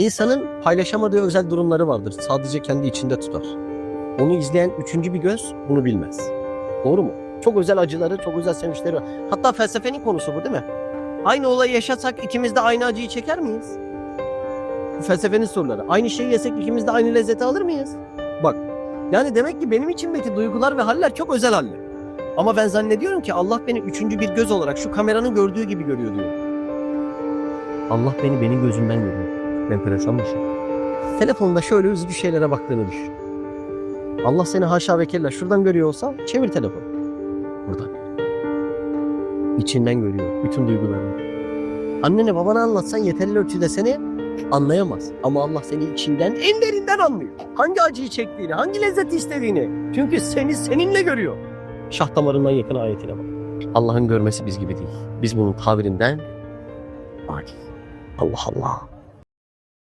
İnsanın paylaşamadığı özel durumları vardır. Sadece kendi içinde tutar. Onu izleyen üçüncü bir göz bunu bilmez. Doğru mu? Çok özel acıları, çok özel sevinçleri var. Hatta felsefenin konusu bu değil mi? Aynı olayı yaşatsak ikimiz de aynı acıyı çeker miyiz? Bu felsefenin soruları. Aynı şeyi yesek ikimiz de aynı lezzeti alır mıyız? Bak. Yani demek ki benim içimdeki duygular ve haller çok özel haller. Ama ben zannediyorum ki Allah beni üçüncü bir göz olarak şu kameranın gördüğü gibi görüyor diyor. Allah beni benim gözümden görüyor. Enteresan bir şey. Telefonda şöyle üzücü şeylere baktığını düşün. Allah seni haşa ve kella şuradan görüyor olsa çevir telefonu. Buradan. İçinden görüyor bütün duygularını. Annene babana anlatsan yeterli ölçüde seni anlayamaz. Ama Allah seni içinden en derinden anlıyor. Hangi acıyı çektiğini, hangi lezzeti istediğini. Çünkü seni seninle görüyor. Şah damarından yakın ayetine bak. Allah'ın görmesi biz gibi değil. Biz bunun tabirinden. Allah Allah.